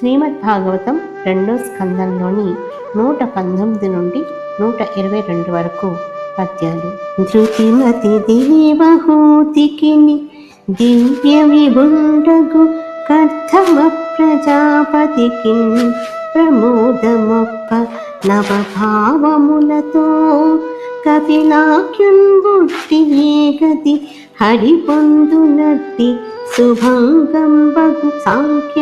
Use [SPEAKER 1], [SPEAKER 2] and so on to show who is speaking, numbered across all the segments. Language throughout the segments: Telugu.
[SPEAKER 1] శ్రీమద్ భాగవతం రెండో స్కందంలోని నూట పంతొమ్మిది నుండి నూట ఇరవై రెండు వరకు పద్యాలు. ధృతిమతి దేవహూతికి దివ్య విభుండగు కర్ధమ ప్రజాపతికి ప్రమోదమొప్ప నవభావములతో కపిలాక్యుంబుట్టి గతి హరి పొందునట్టి శుభంగంబగు సాంఖ్య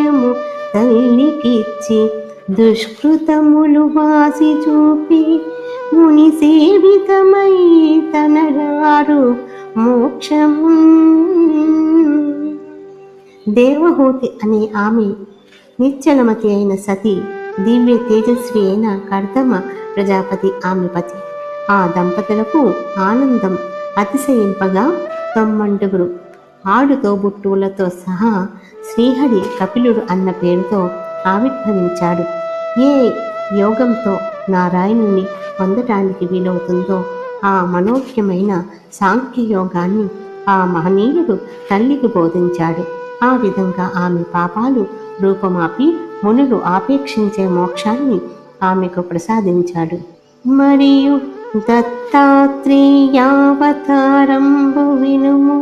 [SPEAKER 1] తల్లికిచ్చి దుష్కృతములు వాసి చూపి ముని సేవితమై తనరారు మోక్షము దేవహూతి అనే ఆమె నిశ్చలమతి అయిన సతి దివ్య తేజస్వి అయిన కర్దమ ప్రజాపతి ఆమె పతి. ఆ దంపతులకు ఆనందం అతిశయింపగా తొమ్మండుగురు. ఆడుతో బుట్టువులతో సహా శ్రీహరి కపిలుడు అన్న పేరుతో ఆవిర్భవించాడు ఏ యోగంతో నారాయణుని పొందటానికి వీలవుతుందో ఆ మనోజ్ఞమైన సాంఖ్య యోగాన్ని ఆ మహనీయుడు తల్లికి బోధించాడు. ఆ విధంగా ఆమె పాపాలు రూపమాపి మునులు ఆపేక్షించే మోక్షాన్ని ఆమెకు ప్రసాదించాడు. మరియు దత్తాత్రేయావతారంబు వినుము.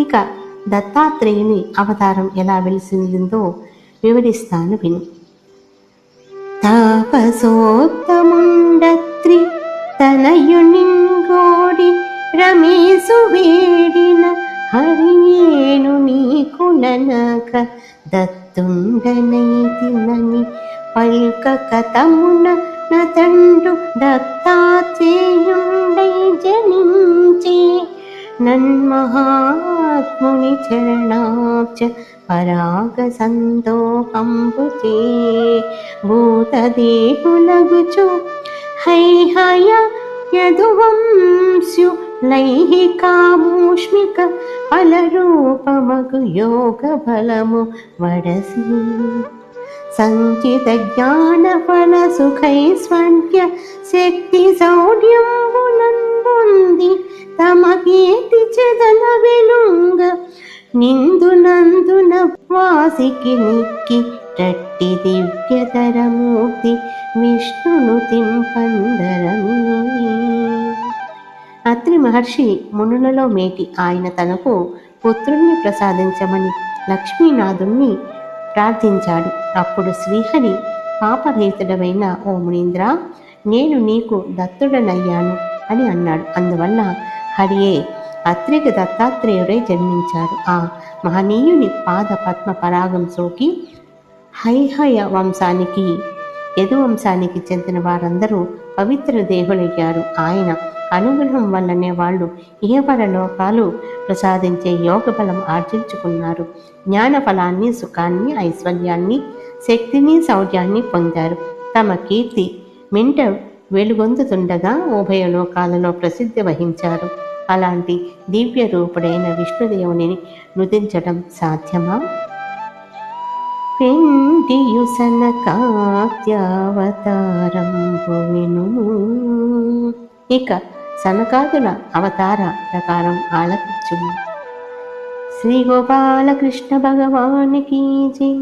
[SPEAKER 1] ఇక దత్తాత్రేయుని అవతారం ఎలా వెలిసిందో వివరిస్తాను విను. తాపసోత్తముండత్రి తనయునింగోడి రమేశు వేడిన హరియేను దత్తుండనైతి నని పల్క కథమున నతండు దత్తాత్రేయుండై జనిం नन्महात्मविचरणा च परागसन्दोहम्बुजे भूतदेहु लगुचो लैहिकामूष्मिक फलरूपमगु योगफलमु वडसि स्वर्ग्य शक्तिसौर्यो వడసి సంచిత జ్ఞాన ఫల సుఖైశ్వర్య వెలుంగ నిందునందున వాసికి నిక్కి దివ్యతరమూర్తి విష్ణును తింపందరమి అత్రి మహర్షి మునులలో మేటి ఆయన తనకు పుత్రుణ్ణి ప్రసాదించమని లక్ష్మీనాథుణ్ణి ప్రార్థించాడు. అప్పుడు శ్రీహరి పాపరహితుడమైన ఓ మునీంద్ర నేను నీకు దత్తుడనయ్యాను అని అన్నాడు. అందువల్ల హరియే. అత్రికి దత్తాత్రేయుడై జన్మించాడు. ఆ మహనీయుని పాద పద్మ పరాగం సోకి హైహయ వంశానికి యదు వంశానికి చెందిన వారందరూ పవిత్ర దేహులయ్యారు. ఆయన అనుగ్రహం వల్లనే వాళ్ళు ఇహపర లోకాలు ప్రసాదించే యోగ బలం ఆర్జించుకున్నారు. జ్ఞాన ఫలాన్ని సుఖాన్ని ఐశ్వర్యాన్ని శక్తిని శౌర్యాన్ని పొందారు. తమ కీర్తి మింట వెలుగొందుతుండగా ఉభయ లోకాలలో ప్రసిద్ధి వహించారు. అలాంటి దివ్య రూపుడైన విష్ణుదేవుని నుదించడం సాధ్యమా? పెండియుసన కాత్యావతారం వినుము ఇక సనకాదుల అవతార ప్రకారం ఆలకించుము. శ్రీ గోపాలకృష్ణ భగవానికి జై.